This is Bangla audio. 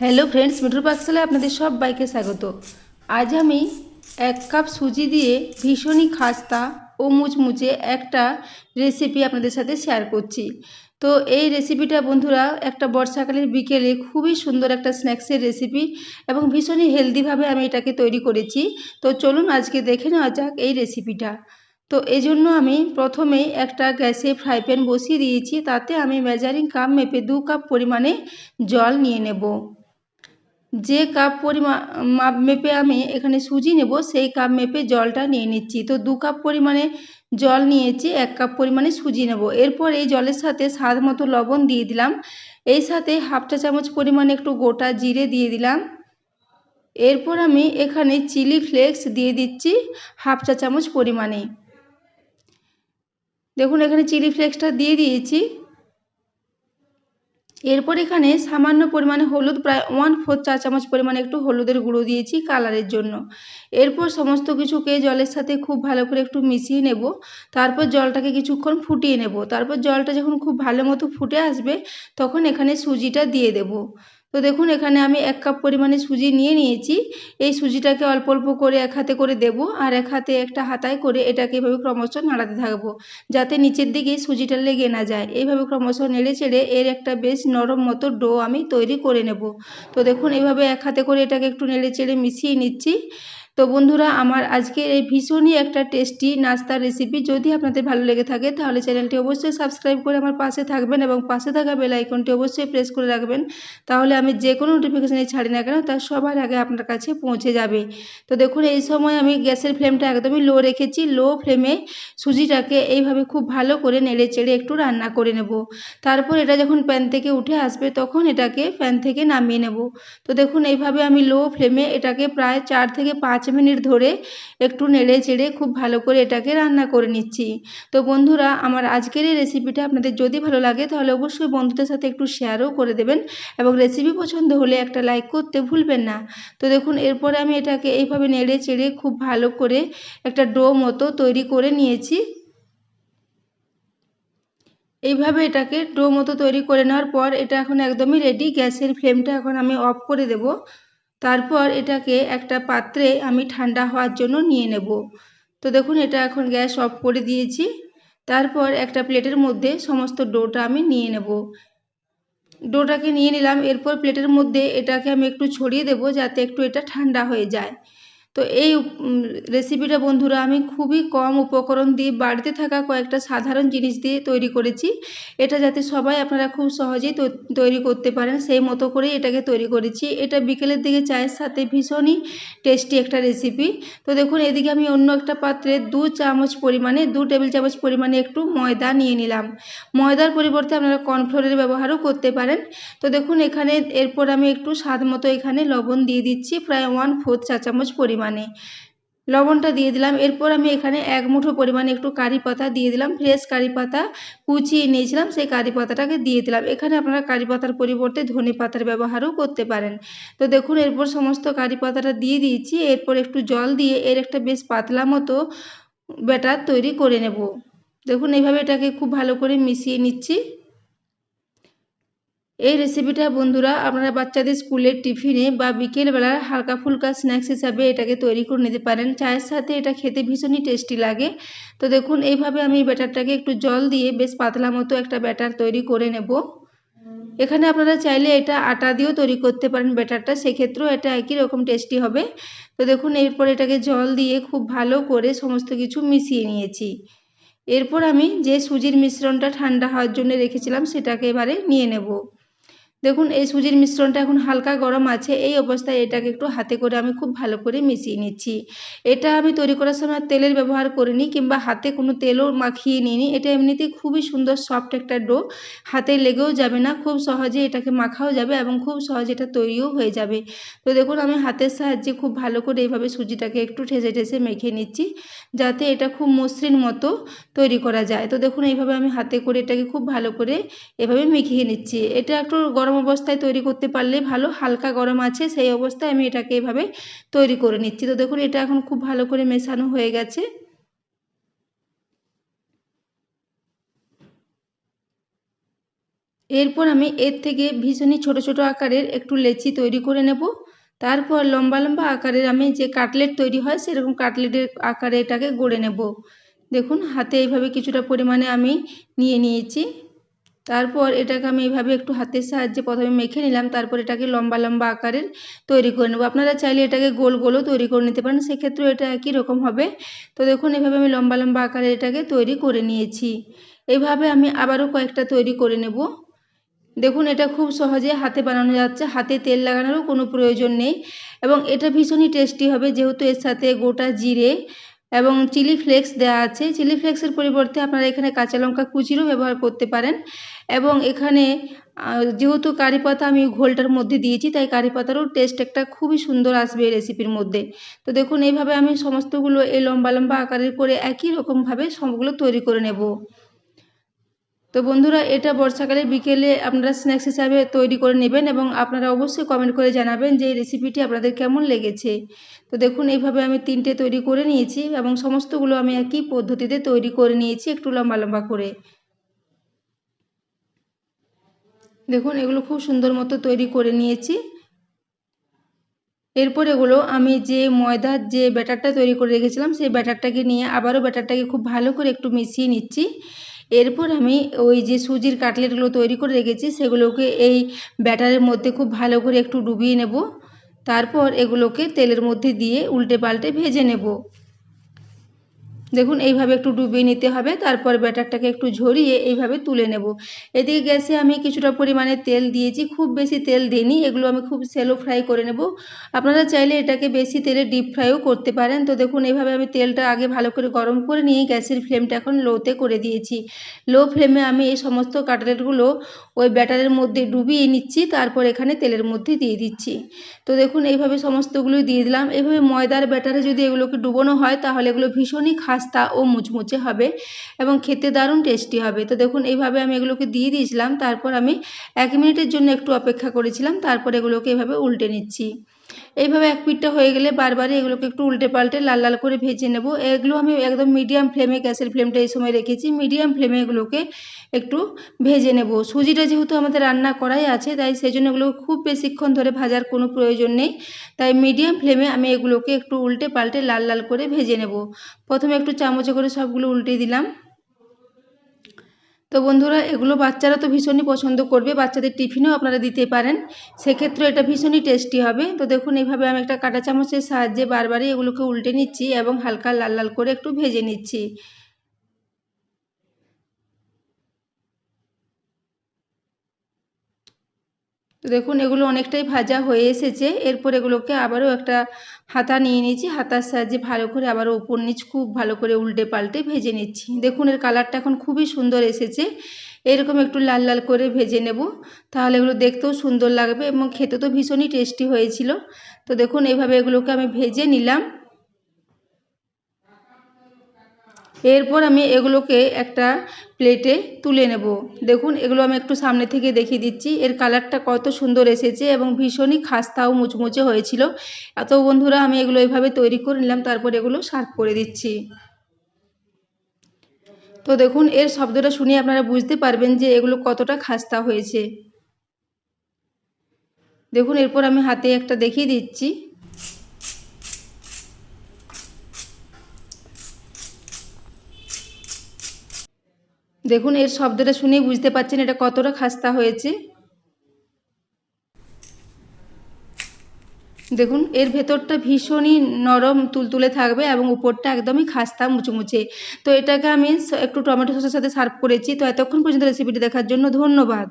হ্যালো ফ্রেন্ডস মিঠুর পাকশালায় আপনাদের সব বাইকে স্বাগত। আজ আমি এক কাপ সুজি দিয়ে ভীষণই খাস্তা ও মুচমুচে একটা রেসিপি আপনাদের সাথে শেয়ার করছি। তো এই রেসিপিটা বন্ধুরা, একটা বর্ষাকালের বিকেলে খুবই সুন্দর একটা স্ন্যাক্সের রেসিপি এবং ভীষণই হেলদিভাবে আমি এটাকে তৈরি করেছি। তো চলুন আজকে দেখে নেওয়া যাক এই রেসিপিটা তো এই জন্য আমি প্রথমেই একটা গ্যাসে ফ্রাই প্যান বসিয়ে দিয়েছি, তাতে আমি মেজারিং কাপ মেপে দু কাপ পরিমাণে জল নিয়ে নেব। যে কাপ পরিমাণ মাপ মেপে আমি এখানে সুজি নেব, সেই কাপ মেপে জলটা নিয়ে নিচ্ছি। তো দু কাপ পরিমাণে জল নিয়েছি, এক কাপ পরিমাণে সুজি নেব। এরপর এই জলের সাথে স্বাদ মতো লবণ দিয়ে দিলাম। এই সাথে হাফ চা চামচ পরিমাণে একটু গোটা জিরে দিয়ে দিলাম। এরপর আমি এখানে চিলি ফ্লেক্স দিয়ে দিচ্ছি হাফ চা চামচ পরিমাণে। দেখুন, এখানে চিলি ফ্লেক্সটা দিয়ে দিয়েছি। এরপর এখানে সামান্য পরিমাণে হলুদ, প্রায় ওয়ান ফোর চা চামচ পরিমাণে একটু হলুদের গুঁড়ো দিয়েছি কালারের জন্য। এরপর সমস্ত কিছুকে জলের সাথে খুব ভালো করে একটু মিশিয়ে নেব। তারপর জলটাকে কিছুক্ষণ ফুটিয়ে নেব। তারপর জলটা যখন খুব ভালো মতো ফুটে আসবে, তখন এখানে সুজিটা দিয়ে দেব। তো দেখুন, এখানে আমি এক কাপ পরিমাণে সুজি নিয়ে নিয়েছি। এই সুজিটাকে অল্প অল্প করে এক হাতে করে দেব আর এক হাতে একটা হাতায় করে এটাকে এভাবে ক্রমশ নাড়াতে থাকব যাতে নিচের দিকে সুজিটা লেগে না যায়। এইভাবে ক্রমশ নেড়ে চেড়ে এর একটা বেশ নরম মতো ডো আমি তৈরি করে নেব। তো দেখুন, এভাবে এক হাতে করে এটাকে একটু নেড়ে চেড়ে মিশিয়ে নিচ্ছি। তো বন্ধুরা, আমার আজকের এই ভীষণই একটা টেস্টি নাস্তার রেসিপি যদি আপনাদের ভালো লেগে থাকে, তাহলে চ্যানেলটি অবশ্যই সাবস্ক্রাইব করে আমার পাশে থাকবেন এবং পাশে থাকা বেল আইকনটি অবশ্যই প্রেস করে রাখবেন। তাহলে আমি যে কোনো নোটিফিকেশানে ছাড়ি না কেন তার সবার আগে আপনার কাছে পৌঁছে যাবে। তো দেখুন, এই সময় আমি গ্যাসের ফ্লেমটা একদমই লো রেখেছি। লো ফ্লেমে সুজিটাকে এইভাবে খুব ভালো করে নেড়ে চেড়ে একটু রান্না করে নেব। তারপর এটা যখন প্যান থেকে উঠে আসবে, তখন এটাকে প্যান থেকে নামিয়ে নেব। তো দেখুন, এইভাবে আমি লো ফ্লেমে এটাকে প্রায় চার থেকে পাঁচ মিনিট ধরে একটু নেড়ে চেড়ে খুব ভালো করে এটাকে রান্না করে নিচ্ছি। তো বন্ধুরা, আমার আজকের এই রেসিপিটা আপনাদের যদি ভালো লাগে তাহলে অবশ্যই বন্ধুদের সাথে একটু শেয়ারও করে দেবেন এবং রেসিপি পছন্দ হলে একটা লাইক করতে ভুলবেন না। তো দেখুন, এরপরে আমি এটাকে এইভাবে নেড়ে চেড়ে খুব ভালো করে একটা ডো মতো তৈরি করে নিয়েছি। এইভাবে এটাকে ডো মতো তৈরি করে নেওয়ার পর এটা এখন একদমই রেডি গ্যাসের ফ্লেমটা এখন আমি অফ করে দেব। তারপর এটাকে একটা পাত্রে আমি ঠান্ডা হওয়ার জন্য নিয়ে নেব। তো দেখুন, এটা এখন গ্যাস অফ করে দিয়েছি। তারপর একটা প্লেটের মধ্যে সমস্ত ডোটা আমি নিয়ে নেব। ডোটাকে নিয়ে নিলাম। এরপর প্লেটের মধ্যে এটাকে আমি একটু ছড়িয়ে দেব যাতে একটু এটা ঠান্ডা হয়ে যায়। তো এই রেসিপিটা বন্ধুরা আমি খুবই কম উপকরণ দিয়ে বাড়িতে থাকা কয়েকটা সাধারণ জিনিস দিয়ে তৈরি করেছি। এটা যাতে সবাই আপনারা খুব সহজেই তৈরি করতে পারেন, সেই মতো করেই এটাকে তৈরি করেছি। এটা বিকেলের দিকে চায়ের সাথে ভীষণই টেস্টি একটা রেসিপি তো দেখুন, এদিকে আমি অন্য একটা পাত্রে দু চামচ পরিমাণে, দু টেবিল চামচ পরিমাণে একটু ময়দা নিয়ে নিলাম। ময়দার পরিবর্তে আপনারা কর্নফ্লোরের ব্যবহারও করতে পারেন। তো দেখুন, এখানে এরপর আমি একটু স্বাদ মতো এখানে লবণ দিয়ে দিচ্ছি, প্রায় ওয়ান ফোর্থ চা চামচ পরিমাণ। পরিমাণে। লবণটা দিয়ে দিলাম। এরপর আমি এখানে এক মুঠো পরিমাণে একটু কারি পাতা দিয়ে দিলাম। ফ্রেশ কারি পাতা কুচিয়ে নিয়েছিলাম, সেই কারি পাতাটাকে দিয়ে দিলাম। এখানে আপনারা কারি পাতার পরিবর্তে ধনে পাতার ব্যবহারও করতে পারেন। তো দেখুন, এরপর সমস্ত কারি পাতাটা দিয়ে দিয়েছি। এরপর একটু জল দিয়ে এর একটা বেশ পাতলা মতো ব্যাটার তৈরি করে নেব। দেখুন, এইভাবে এটাকে খুব ভালো করে মিশিয়ে নিচ্ছি। এই রেসিপিটা বন্ধুরা আপনারা বাচ্চাদের স্কুলের টিফিনে বা বিকেলবেলার হালকা ফুলকা স্ন্যাক্স হিসাবে এটাকে তৈরি করে নিতে পারেন। চায়ের সাথে এটা খেতে ভীষণই টেস্টি লাগে। তো দেখুন, এইভাবে আমি ব্যাটারটাকে একটু জল দিয়ে বেশ পাতলা মতো একটা ব্যাটার তৈরি করে নেব। এখানে আপনারা চাইলে এটা আটা দিয়েও তৈরি করতে পারেন ব্যাটারটা, সেক্ষেত্রেও এটা একই রকম টেস্টি হবে। তো দেখুন, এরপর এটাকে জল দিয়ে খুব ভালো করে সমস্ত কিছু মিশিয়ে নিয়েছি। এরপর আমি যে সুজির মিশ্রণটা ঠান্ডা হওয়ার জন্য রেখেছিলাম, সেটাকে এবারে নিয়ে নেব। দেখুন, এই সুজির মিশ্রণটা এখন হালকা গরম আছে। এই অবস্থায় এটাকে একটু হাতে করে আমি খুব ভালো করে মিশিয়ে নিচ্ছি। এটা আমি তৈরি করার সময় তেলের ব্যবহার করিনি কিংবা হাতে কোনো তেলও মাখিয়ে নিইনি। এটা এমনিতেই খুবই সুন্দর সফট একটা ডো হাতে লেগেও যাবে না, খুব সহজে এটাকে মাখাও যাবে এবং খুব সহজে এটা তৈরিও হয়ে যাবে। তো দেখুন, আমি হাতের সাহায্যে খুব ভালো করে এইভাবে সুজিটাকে একটু ঠেসে ঠেসে মেখে নিচ্ছি, যাতে এটা খুব মসৃণ মতো তৈরি করা যায়। তো দেখুন, এইভাবে আমি হাতে করে এটাকে খুব ভালো করে এভাবে মিখিয়ে নিচ্ছি। এটা একটু গরম গরম অবস্থায় তৈরি করতে পারলে ভালো, হালকা গরম আছে, সেই অবস্থায় আমি এটাকে এভাবে তৈরি করে নিচ্ছি। তো দেখুন, এটা এখন খুব ভালো করে মেশানো হয়ে গেছে। এরপর আমি এর থেকে ভীষণই ছোট ছোট আকারের একটু লেচি তৈরি করে নেব। তারপর লম্বা লম্বা আকারের আমি যে কাটলেট তৈরি হয়, সেরকম কাটলেটের আকারে এটাকে গড়ে নেব। দেখুন, হাতে এইভাবে কিছুটা পরিমাণে আমি নিয়ে নিয়েছি। তারপর এটাকে আমি এইভাবে একটু হাতের সাহায্যে প্রথমে মেখে নিলাম, তারপর এটাকে লম্বা লম্বা আকারের তৈরি করে নেব। আপনারা চাইলে এটাকে গোল গোলও তৈরি করে নিতে পারেন, সেক্ষেত্রেও এটা একই রকম হবে। তো দেখুন, এভাবে আমি লম্বা লম্বা আকারে এটাকে তৈরি করে নিয়েছি। এইভাবে আমি আবারও কয়েকটা তৈরি করে নেব। দেখুন, এটা খুব সহজে হাতে বানানো যাচ্ছে, হাতে তেল লাগানোরও কোনো প্রয়োজন নেই। এবং এটা ভীষণই টেস্টি হবে, যেহেতু এর সাথে গোটা জিরে এবং চিলি ফ্লেক্স দেওয়া আছে। চিলি ফ্লেক্সের পরিবর্তে আপনারা এখানে কাঁচা লঙ্কা কুচিরও ব্যবহার করতে পারেন। এবং এখানে যেহেতু কারি পাতা আমি ঘোলটার মধ্যে দিয়েছি, তাই কারি পাতারও টেস্ট একটা খুবই সুন্দর আসবে এই রেসিপির মধ্যে। তো দেখুন, এইভাবে আমি সমস্তগুলো এই লম্বা লম্বা আকারের করে একই রকমভাবে সবগুলো তৈরি করে নেব। তো বন্ধুরা, এটা বর্ষাকালে বিকেলে আপনারা স্ন্যাক্স হিসাবে তৈরি করে নেবেন এবং আপনারা অবশ্যই কমেন্ট করে জানাবেন যে এই রেসিপিটি আপনাদের কেমন লেগেছে। তো দেখুন, এইভাবে আমি তিনটে তৈরি করে নিয়েছি এবং সমস্তগুলো আমি একই পদ্ধতিতে তৈরি করে নিয়েছি একটু লম্বা লম্বা করে। দেখুন, এগুলো খুব সুন্দর মতো তৈরি করে নিয়েছি। এরপর এগুলো আমি যে ময়দার যে ব্যাটারটা তৈরি করে রেখেছিলাম, সেই ব্যাটারটাকে নিয়ে আবারও ব্যাটারটাকে খুব ভালো করে একটু মিশিয়ে নিচ্ছি। এরপর আমি ওই যে সুজির কাটলেটগুলো তৈরি করে রেখেছি, সেগুলোকে এই ব্যাটারের মধ্যে খুব ভালো করে একটু ডুবিয়ে নেব। তারপর এগুলোকে তেলের মধ্যে দিয়ে উল্টে পাল্টে ভেজে নেব। দেখুন, এইভাবে একটু ডুবিয়ে নিতে হবে, তারপর ব্যাটারটাকে একটু ঝরিয়ে এইভাবে তুলে নেব। এদিকে গ্যাসে আমি কিছুটা পরিমাণে তেল দিয়েছি, খুব বেশি তেল দিইনি, এগুলো আমি খুব সেলো ফ্রাই করে নেব। আপনারা চাইলে এটাকে বেশি তেলে ডিপ ফ্রাইও করতে পারেন। তো দেখুন, এইভাবে আমি তেলটা আগে ভালো করে গরম করে নিয়ে গ্যাসের ফ্লেমটা এখন লোতে করে দিয়েছি। লো ফ্লেমে আমি এই সমস্ত কাটলেটগুলো ওই ব্যাটারের মধ্যে ডুবিয়ে নিচ্ছি, তারপর এখানে তেলের মধ্যে দিয়ে দিচ্ছি। তো দেখুন, এইভাবে সমস্তগুলো দিয়ে দিলাম। এইভাবে ময়দার ব্যাটারে যদি এগুলোকে ডুবোনো হয়, তাহলে এগুলো ভীষণই খাস্তা ও মুচমুচে হবে এবং খেতে দারুণ টেস্টি হবে। তো দেখুন, এইভাবে আমি এগুলোকে দিয়ে দিয়েছিলাম, তারপর আমি এক মিনিটের জন্য একটু অপেক্ষা করেছিলাম, তারপর এগুলোকে এভাবে উল্টে নিচ্ছি। এইভাবে এক পিঠটা হয়ে গেলে বারবারই এগুলোকে একটু উল্টে পাল্টে লাল লাল করে ভেজে নেব। এগুলো আমি একদম মিডিয়াম ফ্লেমে গ্যাসের ফ্লেমটা এই সময় রেখেছি। মিডিয়াম ফ্লেমে এগুলোকে একটু ভেজে নেব। সুজিটা যেহেতু আমাদের রান্না করাই আছে, তাই সেই জন্য এগুলো খুব বেশিক্ষণ ধরে ভাজার কোনো প্রয়োজন নেই। তাই মিডিয়াম ফ্লেমে আমি এগুলোকে একটু উল্টে পাল্টে লাল লাল করে ভেজে নেব। প্রথমে একটু চামচে করে সবগুলো উল্টে দিলাম। তো বন্ধুরা, এগুলো বাচ্চারা তো ভীষণই পছন্দ করবে। বাচ্চাদের টিফিনও আপনারা দিতে পারেন। সেক্ষেত্রে এটা ভীষণই টেস্টি হবে। তো দেখুন, এভাবে আমি একটা কাঁটা চামচের সাহায্যে বারবারই এগুলোকে উল্টে নিচ্ছি এবং হালকা লাল লাল করে একটু ভেজে নিচ্ছি। তো দেখুন, এগুলো অনেকটাই ভাজা হয়ে এসেছে। এরপর এগুলোকে আবারও একটা হাতা নিয়ে নিয়েছি। হাতার সাহায্যে ভালো করে আবারও উপর নিচ খুব ভালো করে উল্টে পাল্টে ভেজে নিচ্ছি। দেখুন, এর কালারটা এখন খুবই সুন্দর এসেছে। এরকম একটু লাল লাল করে ভেজে নেব। তাহলে এগুলো দেখতেও সুন্দর লাগবে এবং খেতে তো ভীষণই টেস্টি হয়েছিল। তো দেখুন এইভাবে এগুলোকে আমি ভেজে নিলাম। এরপর আমি এগুলোকে একটা প্লেটে তুলে নেব। দেখুন, এগুলো আমি একটু সামনে থেকে দেখিয়ে দিচ্ছি। এর কালারটা কত সুন্দর এসেছে এবং ভীষণই খাস্তা ও মুচমুচে হয়েছিল। এত বন্ধুরা, আমি এগুলো এইভাবে তৈরি করে নিলাম, তারপর এগুলো সার্ভ করে দিচ্ছি। তো দেখুন, এর শব্দটা শুনে আপনারা বুঝতে পারবেন যে এগুলো কতটা খাস্তা হয়েছে। দেখুন, এরপর আমি হাতে একটা দেখিয়ে দিচ্ছি। দেখুন, এর শব্দটা শুনেই বুঝতে পারছেন এটা কতটা খাস্তা হয়েছে। দেখুন, এর ভেতরটা ভীষণই নরম, তুলতুলে থাকবে এবং উপরটা একদমই খাস্তা, মুচুমুচে। তো এটাকে আমি একটু টমেটো সসের সাথে সার্ভ করেছি। তো এতক্ষণ পর্যন্ত রেসিপিটি দেখার জন্য ধন্যবাদ।